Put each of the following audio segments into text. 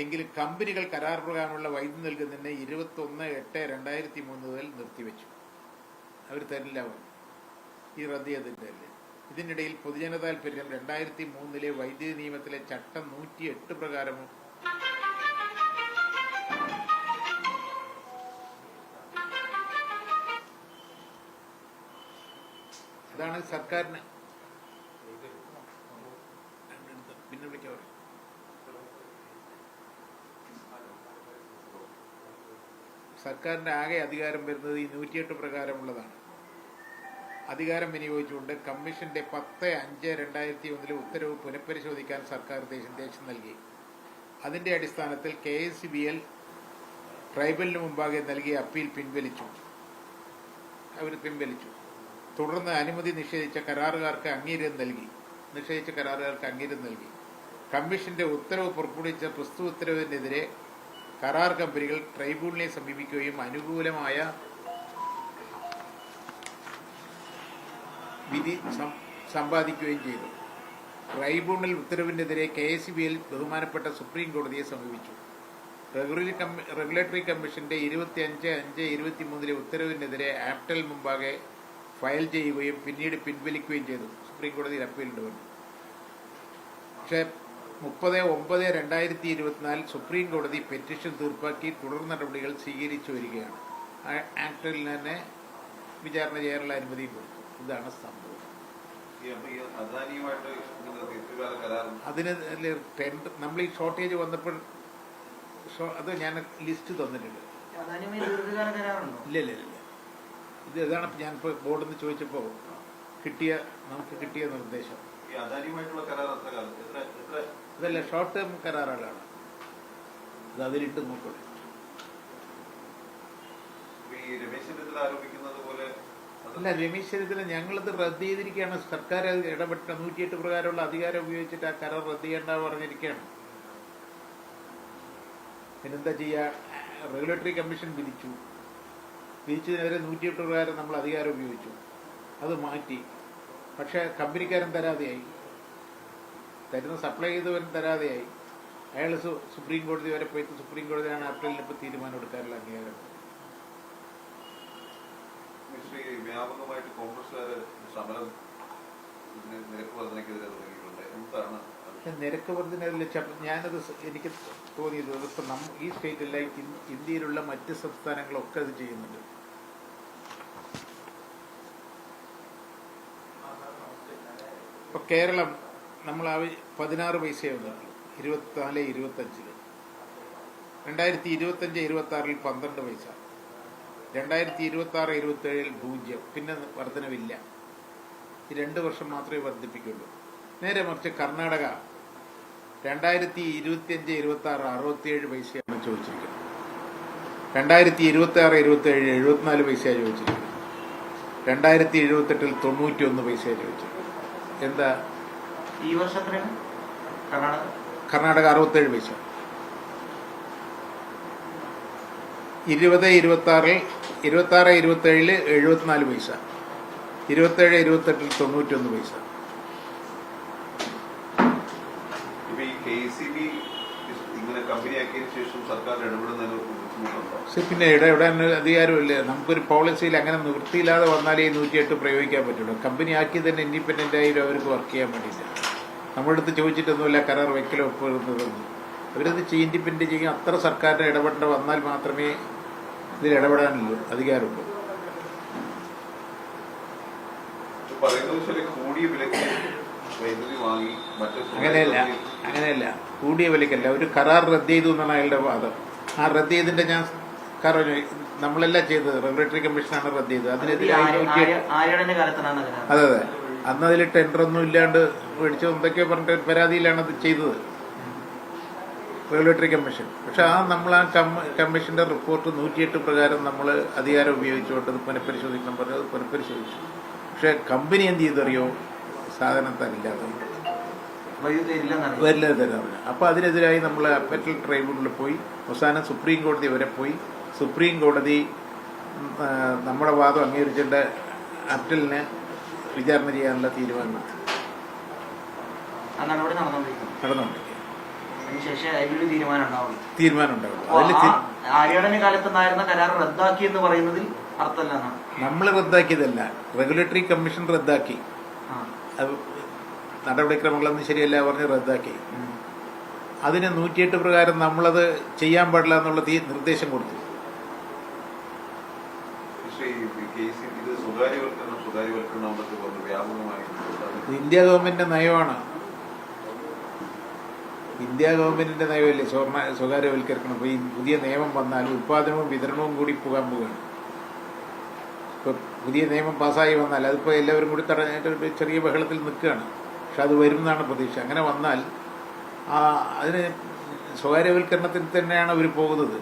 എങ്കിലും കമ്പനികൾ കരാർ പ്രകാരമുള്ള വൈദ്യുതി നൽകുന്നതിന് ഇരുപത്തി ഒന്ന് എട്ട് രണ്ടായിരത്തി മൂന്ന് മുതൽ നിർത്തിവെച്ചു. അവർ തരില്ല ഈ റദ്ദ് അല്ലേ ഇതിനിടയിൽ പൊതുജന താൽപര്യം രണ്ടായിരത്തി മൂന്നിലെ വൈദ്യുതി നിയമത്തിലെ ചട്ടം നൂറ്റി എട്ട് പ്രകാരമോ അതാണ് സർക്കാരിന് സർക്കാരിന്റെ ആകെ അധികാരം വരുന്നത് ഈ നൂറ്റിയെട്ട് പ്രകാരമുള്ളതാണ്. അധികാരം വിനിയോഗിച്ചുകൊണ്ട് കമ്മീഷന്റെ പത്ത് അഞ്ച് രണ്ടായിരത്തി ഒന്നിലെ ഉത്തരവ് പുനഃപരിശോധിക്കാൻ സർക്കാർ നിർദ്ദേശം നൽകി. അതിന്റെ അടിസ്ഥാനത്തിൽ കെ എസ് ബി എൽ ട്രൈബലിന് മുമ്പാകെ നൽകിയ അപ്പീൽ പിൻവലിച്ചു. അവർ പിൻവലിച്ചു. തുടർന്ന് അനുമതി നിഷേധിച്ച കരാറുകാർക്ക് അംഗീകാരം നൽകി. നിഷേധിച്ച കരാറുകാർക്ക് അംഗീകാരം നൽകി. കമ്മീഷന്റെ ഉത്തരവ് പുറപ്പെടുവിച്ച പ്രസ്തുത ഉത്തരവിനെതിരെ കരാർ കമ്പനികൾ ട്രൈബ്യൂണലിനെ സമീപിക്കുകയും അനുകൂലമായ വിധി സം- സമ്പാദിക്കുകയും ചെയ്തു. ട്രൈബ്യൂണൽ ഉത്തരവിനെതിരെ കെ എസ് ബി എൽ ബഹുമാനപ്പെട്ട സുപ്രീം കോടതിയെ സമീപിച്ചു. റെഗുലേറ്ററി കമ്മി- റെഗുലേറ്ററി കമ്മീഷന്റെ ഇരുപത്തി അഞ്ച് അഞ്ച് ഇരുപത്തി മൂന്നിലെ ഉത്തരവിനെതിരെ ആപ്റ്റൽ മുമ്പാകെ ഫയൽ ചെയ്യുകയും പിന്നീട് പിൻവലിക്കുകയും ചെയ്തു. സുപ്രീം കോടതിയിൽ അപ്പീലുണ്ട് പക്ഷേ മുപ്പത് ഒമ്പത് രണ്ടായിരത്തി ഇരുപത്തിനാലിൽ സുപ്രീം കോടതി പെറ്റീഷൻ തീർപ്പാക്കി തുടർ നടപടികൾ സ്വീകരിച്ചു വരികയാണ്. ആക്ടറിൽ ആക്ടിൽ തന്നെ വിചാരണ ചെയ്യാനുള്ള അനുമതി കൊടുത്തു. ഇതാണ് സംഭവം. അതിന് ടെൻഡർ നമ്മൾ ഈ ഷോർട്ടേജ് വന്നപ്പോൾ അത് ഞാൻ ലിസ്റ്റ് തന്നിട്ടുണ്ട്. ഇല്ല ഇല്ല ഇല്ല. ഇത് ഇതാണ് ഞാനിപ്പോൾ ബോർഡിൽ നിന്ന് ചോദിച്ചപ്പോൾ കിട്ടിയ നമുക്ക് കിട്ടിയ നിർദ്ദേശം. ഈ അദാനിയുമായിട്ടുള്ള കരാർ എത്ര കാലം. എത്ര എത്ര? അതല്ല ഷോർട്ട് ടേം കരാറുകളാണ് അത് അതിലിട്ട് നോക്കട്ടെ. ഈ രമേശ് ചെന്നിത്തല ആരോപിക്കുന്നത് പോലെ അല്ല രമേശ് ചെന്നിത്തല ഞങ്ങളിത് റദ്ദ് ചെയ്തിരിക്കുകയാണ്. സർക്കാർ ഇടപെട്ട നൂറ്റിയെട്ട് പ്രകാരമുള്ള അധികാരം ഉപയോഗിച്ചിട്ട് ആ കരാർ റദ്ദ് ചെയ്യേണ്ട പറഞ്ഞിരിക്കുകയാണ്. പിന്നെന്താ ചെയ്യുക റെഗുലേറ്ററി കമ്മീഷൻ വിധിച്ചു. വിധിച്ചതിനെതിരെ നൂറ്റിയെട്ട് പ്രകാരം നമ്മൾ അധികാരം ഉപയോഗിച്ചു. അത് മാറ്റി. പക്ഷേ കമ്പനിക്കാരൻ തരാതെയായി തരുന്ന സപ്ലൈ ചെയ്തവൻ തരാതെയായി അയാൾ സു- സുപ്രീം കോടതി വരെ പോയിട്ട് സുപ്രീം കോടതിയാണ് ഏപ്രിലിൽ ഇപ്പോൾ തീരുമാനം എടുക്കാനുള്ള അംഗീകാരം. വ്യാപകമായിട്ട് സമരം നിരക്ക് വർധനയ്ക്കെതിരെ തുടങ്ങിയിട്ടുണ്ട്. എന്താണ് നിരക്ക് ഞാനത് എനിക്ക് തോന്നിയത് ഇപ്പം നമ്മ ഈ സ്റ്റേറ്റിലായി ഇന്ത്യയിലുള്ള മറ്റ് സംസ്ഥാനങ്ങളൊക്കെ അത് ചെയ്യുന്നുണ്ട്. ഇപ്പൊ കേരളം നമ്മൾ ആ പതിനാറ് പൈസയെ വന്നിട്ടുള്ളൂ ഇരുപത്തിനാല് ഇരുപത്തഞ്ചിൽ രണ്ടായിരത്തി ഇരുപത്തഞ്ച് ഇരുപത്തി ആറിൽ പന്ത്രണ്ട് പൈസ. രണ്ടായിരത്തി ഇരുപത്തി ആറ് ഇരുപത്തി ഏഴിൽ പൂജ്യം. പിന്നെ വർധനവില്ല. ഈ രണ്ട് വർഷം മാത്രമേ വർദ്ധിപ്പിക്കുള്ളൂ നേരെ മറിച്ച് കർണാടക. രണ്ടായിരത്തി ഇരുപത്തി അഞ്ച് ഇരുപത്തി ആറ് അറുപത്തിയേഴ് പൈസയാണ് ചോദിച്ചിരിക്കുന്നത്. രണ്ടായിരത്തി ഇരുപത്തി ആറ് ഇരുപത്തി ഏഴ് എഴുപത്തിനാല് പൈസയാണ് ചോദിച്ചിരിക്കുന്നത്. രണ്ടായിരത്തി എഴുപത്തെട്ടിൽ തൊണ്ണൂറ്റി ഒന്ന് പൈസയാണ് ചോദിച്ചത് എന്താ? ഈ വർഷം എത്രയാണ്? കർണാടക? കർണാടക അറുപത്തേഴ് പൈസ ഇരുപത് ഇരുപത്തി ആറിൽ ഇരുപത്തി ആറ് ഇരുപത്തി ഏഴിൽ എഴുപത്തിനാല് പൈസ ഇരുപത്തേഴ് ഇരുപത്തെട്ടിൽ തൊണ്ണൂറ്റി ഒന്ന് പൈസ ഇപ്പൊ ഈ കെ സി ബി ഇങ്ങനെ കമ്പനിയാക്കിയതിനു ശേഷം സർക്കാർ ഇടപെടുന്നതിന് പക്ഷെ പിന്നെ ഇവിടെ ഇവിടെ അധികാരമില്ല. നമുക്കൊരു പോളിസിയിൽ അങ്ങനെ നിവൃത്തിയില്ലാതെ വന്നാലേ ഈ നൂറ്റിയെട്ട് പ്രയോഗിക്കാൻ പറ്റുള്ളൂ. കമ്പനി ആക്കി തന്നെ ഇൻഡിപെൻഡന്റ് ആയി അവർക്ക് വർക്ക് ചെയ്യാൻ വേണ്ടിയിട്ട് നമ്മുടെ അടുത്ത് ചോദിച്ചിട്ടൊന്നുമില്ല കരാർ വെക്കലോ ഒപ്പിടുന്നതൊന്നും അവരത് ഇൻഡിപെൻഡന്റ് ചെയ്യും. അത്ര സർക്കാരിന്റെ ഇടപെടേണ്ട വന്നാൽ മാത്രമേ ഇതിൽ ഇടപെടാനുള്ളൂ അധികാരമുള്ളൂ. അങ്ങനെയല്ല. അങ്ങനെയല്ല. കൂടിയ വിലക്കല്ല ഒരു കരാർ റദ്ദ് ചെയ്തു എന്നാണ് അയാളുടെ വാദം. ആ റദ്ദ് ചെയ്തിന്റെ ഞാൻ കാരണം നമ്മളെല്ലാം ചെയ്തത്. റെഗുലേറ്ററി കമ്മീഷനാണ് റദ്ദ് ചെയ്തത്. അതിനെതിരെ അതെ അതെ. അന്ന് അതിൽ ടെൻഡർ ഒന്നും ഇല്ലാണ്ട് മേടിച്ചു എന്തൊക്കെയോ പറഞ്ഞിട്ട് പരാതിയിലാണ് അത് ചെയ്തത്. റെഗുലേറ്ററി കമ്മീഷൻ പക്ഷെ ആ നമ്മൾ ആ കമ്മീഷന്റെ റിപ്പോർട്ട് നൂറ്റിയെട്ട് പ്രകാരം നമ്മൾ അധികാരം ഉപയോഗിച്ചുകൊണ്ട് അത് പുനഃപരിശോധിക്കണം പറഞ്ഞത് അത് പുനഃപരിശോധിച്ചു. പക്ഷെ കമ്പനി എന്ത് ചെയ്തറിയോ? സാധനം തരില്ലാതെ വരില്ല അപ്പൊ അതിനെതിരായി നമ്മൾ അപ്പറ്റൽ ട്രൈബ്യൂണലിൽ പോയി അവസാനം സുപ്രീം കോടതി വരെ പോയി. സുപ്രീം കോടതി നമ്മുടെ വാദം അംഗീകരിച്ചിട്ട് അപ്പറ്റലിന് വിചാരണ ചെയ്യാനുള്ള തീരുമാനം അതിലൊരു തീരുമാനം ഉണ്ടാവുള്ളൂ. കാലത്തുണ്ടായിരുന്ന കരാർ റദ്ദാക്കി എന്ന് പറയുന്നതിൽ അർത്ഥമല്ല നമ്മൾ റദ്ദാക്കിയതല്ല. റെഗുലേറ്ററി കമ്മീഷൻ റദ്ദാക്കി. നടപടിക്രമങ്ങളൊന്നും ശരിയല്ല പറഞ്ഞ് റദ്ദാക്കി. അതിന് നൂറ്റിയെട്ട് പ്രകാരം നമ്മളത് ചെയ്യാൻ പാടില്ല എന്നുള്ള തീ നിർദ്ദേശം കൊടുത്തു. ഇന്ത്യ ഗവൺമെന്റിന്റെ നയമാണ്. ഇന്ത്യ ഗവൺമെന്റിന്റെ നയമല്ലേ സ്വർണ സ്വകാര്യവൽക്കരിക്കണം. അപ്പൊ ഈ പുതിയ നിയമം വന്നാൽ ഉത്പാദനവും വിതരണവും കൂടി പോകാൻ പോവുകയാണ്. ഇപ്പൊ പുതിയ നിയമം പാസ്സായി വന്നാൽ അതിപ്പോ എല്ലാവരും കൂടി തടഞ്ഞിട്ട് ചെറിയ ബഹളത്തിൽ നിൽക്കുകയാണ്. പക്ഷെ അത് വരും പ്രതീക്ഷ. അങ്ങനെ വന്നാൽ ആ അതിന് സ്വകാര്യവൽക്കരണത്തിൽ തന്നെയാണ് അവർ പോകുന്നത്.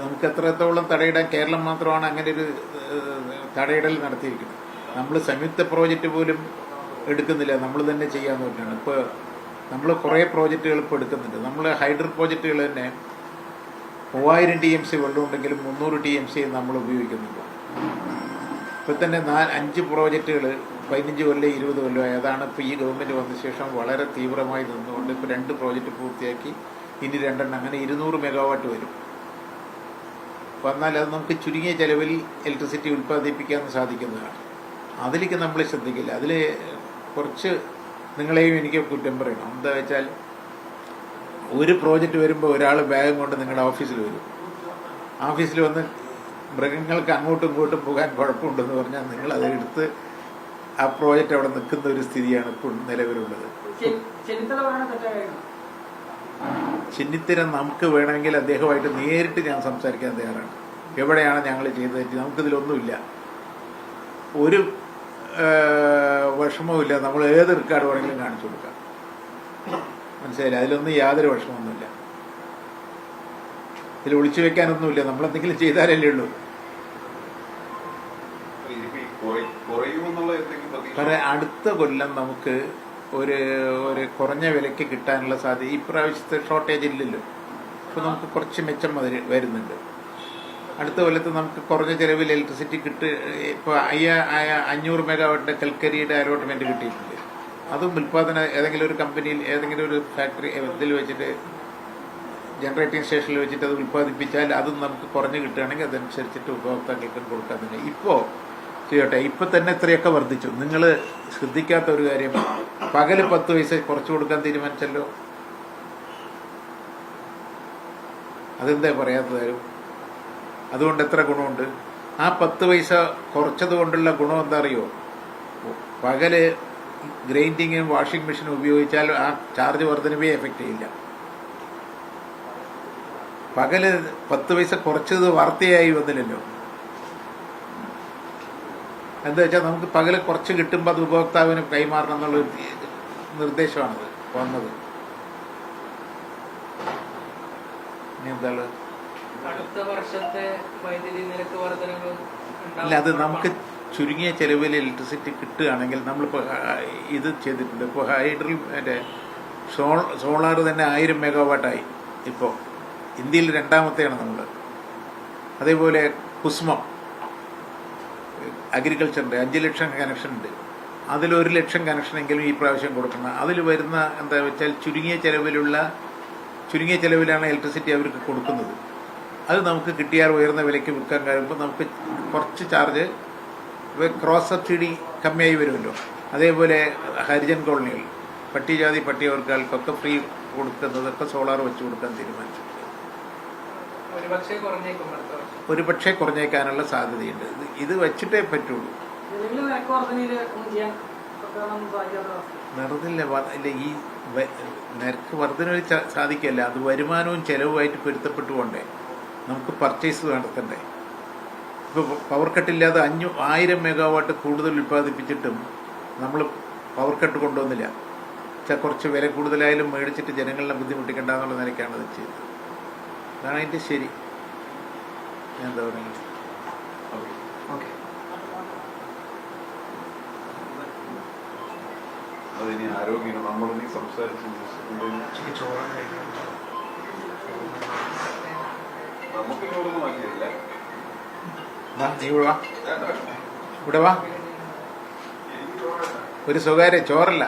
നമുക്ക് എത്രത്തോളം തടയിടാൻ കേരളം മാത്രമാണ് അങ്ങനെ ഒരു തടയിടൽ നടത്തിയിരിക്കുന്നത്. നമ്മൾ സംയുക്ത പ്രോജക്റ്റ് പോലും എടുക്കുന്നില്ല. നമ്മൾ തന്നെ ചെയ്യാന്ന് പറഞ്ഞാണ് ഇപ്പോൾ നമ്മൾ കുറേ പ്രോജക്റ്റുകൾ ഇപ്പോൾ എടുക്കുന്നുണ്ട്. നമ്മൾ ഹൈഡ്രോ പ്രോജക്റ്റുകൾ തന്നെ മൂവായിരം ടി എം സി വെള്ളമുണ്ടെങ്കിലും മുന്നൂറ് ടി എം സി നമ്മൾ ഉപയോഗിക്കുന്നുണ്ട്. ഇപ്പം തന്നെ നാല് അഞ്ച് പ്രോജക്റ്റുകൾ പതിനഞ്ച് കൊല്ലം ഇരുപത് കൊല്ലമായി അതാണ് ഇപ്പോൾ ഈ ഗവൺമെന്റ് വന്ന ശേഷം വളരെ തീവ്രമായി നിന്നുകൊണ്ട് ഇപ്പോൾ രണ്ട് പ്രോജക്റ്റ് പൂർത്തിയാക്കി. ഇനി രണ്ടെണ്ണം അങ്ങനെ ഇരുന്നൂറ് മെഗാവാട്ട് വരും. വന്നാൽ അത് നമുക്ക് ചുരുങ്ങിയ ചെലവിൽ ഇലക്ട്രിസിറ്റി ഉൽപ്പാദിപ്പിക്കാൻ സാധിക്കുന്നതാണ്. അതിലേക്ക് നമ്മൾ ശ്രദ്ധിക്കില്ല. അതിൽ കുറച്ച് നിങ്ങളെയും എനിക്ക് കുറ്റം പറയണം. എന്താ വെച്ചാൽ ഒരു പ്രോജക്റ്റ് വരുമ്പോൾ ഒരാൾ ബാഗും കൊണ്ട് നിങ്ങളുടെ ഓഫീസിൽ വരും. ഓഫീസിൽ വന്ന് മൃഗങ്ങൾക്ക് അങ്ങോട്ടും ഇങ്ങോട്ടും പോകാൻ കുഴപ്പമുണ്ടെന്ന് പറഞ്ഞാൽ നിങ്ങൾ അത് എടുത്ത് ആ പ്രോജക്റ്റ് അവിടെ നിൽക്കുന്ന ഒരു സ്ഥിതിയാണ് ഇപ്പോൾ നിലവിലുള്ളത്. ചെന്നിത്തരം നമുക്ക് വേണമെങ്കിൽ അദ്ദേഹമായിട്ട് നേരിട്ട് ഞാൻ സംസാരിക്കാൻ തയ്യാറാണ്. എവിടെയാണ് ഞങ്ങൾ ചെയ്തത്? നമുക്കിതിലൊന്നുമില്ല. ഒരു വിഷമവുമില്ല. നമ്മൾ ഏത് റെക്കാർഡ് വേണമെങ്കിലും കാണിച്ചു കൊടുക്കാം. മനസ്സിലായില്ല? അതിലൊന്നും യാതൊരു വിഷമമൊന്നുമില്ല. ഇതിൽ ഒളിച്ചു വെക്കാനൊന്നുമില്ല. നമ്മളെന്തെങ്കിലും ചെയ്താലല്ലേ ഉള്ളൂ. കാരണം അടുത്ത കൊല്ലം നമുക്ക് ഒരു ഒരു കുറഞ്ഞ വിലയ്ക്ക് കിട്ടാനുള്ള സാധ്യത ഇപ്രാവശ്യത്തെ ഷോർട്ടേജ് ഇല്ലല്ലോ. അപ്പോൾ നമുക്ക് കുറച്ച് മെച്ചം വരുന്നുണ്ട്. അടുത്ത കൊല്ലത്ത് നമുക്ക് കുറഞ്ഞ ചെലവിൽ ഇലക്ട്രിസിറ്റി കിട്ട് ഇപ്പോൾ അയ്യ അഞ്ഞൂറ് മെഗാവാട്ടിന്റെ കൽക്കരിയുടെ അലോട്ട്മെന്റ് കിട്ടിയിട്ടുണ്ട്. അതും ഉൽപാദന ഏതെങ്കിലും ഒരു കമ്പനിയിൽ ഏതെങ്കിലും ഒരു ഫാക്ടറി ഇതിൽ വെച്ചിട്ട് ജനറേറ്റിംഗ് സ്റ്റേഷനിൽ വെച്ചിട്ട് അത് ഉൽപ്പാദിപ്പിച്ചാൽ അതും നമുക്ക് കുറഞ്ഞു കിട്ടുകയാണെങ്കിൽ അതനുസരിച്ചിട്ട് ഉപഭോക്താക്കൾക്ക് കൊടുക്കാൻ തന്നെ ഇപ്പോൾ ചെയ്യട്ടെ ഇപ്പൊ തന്നെ ഇത്രയൊക്കെ വർദ്ധിച്ചു. നിങ്ങൾ ശ്രദ്ധിക്കാത്ത ഒരു കാര്യം പകൽ പത്ത് പൈസ കുറച്ചു കൊടുക്കാൻ തീരുമാനിച്ചല്ലോ? അതെന്താ പറയാത്തതായാലും അതുകൊണ്ട് എത്ര ഗുണമുണ്ട്? ആ പത്ത് പൈസ കുറച്ചത് കൊണ്ടുള്ള ഗുണം എന്താ അറിയോ? പകൽ ഗ്രൈൻഡിങ്ങും വാഷിംഗ് മെഷീനും ഉപയോഗിച്ചാൽ ആ ചാർജ് വർധനവേ എഫക്റ്റ് ചെയ്യില്ല. പകൽ പത്ത് പൈസ കുറച്ചത് വാർത്തയായി വന്നില്ലല്ലോ. എന്താ വെച്ചാൽ നമുക്ക് പകൽ കുറച്ച് കിട്ടുമ്പോൾ അത് ഉപഭോക്താവിന് കൈമാറണം എന്നുള്ള നിർദ്ദേശമാണത് വന്നത്. ഇനി എന്താണ്? അടുത്ത വർഷത്തെ വൈദ്യുതി നിരക്ക് വർധനകൾ അല്ല അത് നമുക്ക് ചുരുങ്ങിയ ചെലവിൽ ഇലക്ട്രിസിറ്റി കിട്ടുകയാണെങ്കിൽ നമ്മളിപ്പോൾ ഇത് ചെയ്തിട്ടുണ്ട്. ഇപ്പോൾ ഹൈഡ്രൽ മറ്റേ സോൾ സോളാർ തന്നെ ആയിരം മെഗാവാട്ടായി. ഇപ്പോൾ ഇന്ത്യയിൽ രണ്ടാമത്തെയാണ് നമ്മൾ അതേപോലെ കുസുമം. അഗ്രികൾച്ചറിന്റെ അഞ്ച് ലക്ഷം കണക്ഷൻ ഉണ്ട്. അതിലൊരു ലക്ഷം കണക്ഷനെങ്കിലും ഈ പ്രാവശ്യം കൊടുക്കണം. അതിൽ വരുന്ന എന്താ വെച്ചാൽ ചുരുങ്ങിയ ചെലവിലുള്ള ചുരുങ്ങിയ ചെലവിലാണ് ഇലക്ട്രിസിറ്റി അവർക്ക് കൊടുക്കുന്നത്. അത് നമുക്ക് കിട്ടിയാൽ ഉയർന്ന വിലയ്ക്ക് വിൽക്കാൻ കഴിയുമ്പോൾ നമുക്ക് കുറച്ച് ചാർജ് ക്രോസ് സബ്സിഡി കമ്മിയായി വരുമല്ലോ. അതേപോലെ ഹരിജൻ കോളനികൾ പട്ടികജാതി പട്ടികവർക്കാർക്കൊക്കെ ഫ്രീ കൊടുക്കുന്നതൊക്കെ സോളാർ വെച്ച് കൊടുക്കാൻ തീരുമാനിച്ചു ഒരുപക്ഷെ കുറഞ്ഞേക്കും അടുത്ത വർഷം ഒരു പക്ഷേ കുറഞ്ഞേക്കാനുള്ള സാധ്യതയുണ്ട്. ഇത് വെച്ചിട്ടേ പറ്റുള്ളൂ. വ- ഇല്ല ഈ നിരക്ക് വർധന സാധിക്കല്ല അത് വരുമാനവും ചെലവുമായിട്ട് പൊരുത്തപ്പെട്ടു കൊണ്ടേ നമുക്ക് പർച്ചേസ് നടത്തണ്ടേ. ഇപ്പോൾ പവർ കട്ടില്ലാതെ അഞ്ഞു ആയിരം മെഗാവാട്ട് കൂടുതൽ ഉൽപ്പാദിപ്പിച്ചിട്ടും നമ്മൾ പവർ കട്ട് കൊണ്ടുവന്നില്ല. കുറച്ച് വില കൂടുതലായാലും മേടിച്ചിട്ട് ജനങ്ങളെ ബുദ്ധിമുട്ടിക്കണ്ടെന്നുള്ള നിലയ്ക്കാണ് അത് ചെയ്തത്. അതാണ് അതിന്റെ ശരി. ഞാൻ എന്താ പറയുക? ഓക്കെ. അതിനി ആരോഗ്യം സംസാരിച്ച് നമുക്ക് വാങ്ങിയില്ല ദാ, നീ വാ ഇവിടെ വാ. ഒരു സ്വകാര്യ ചോറല്ല.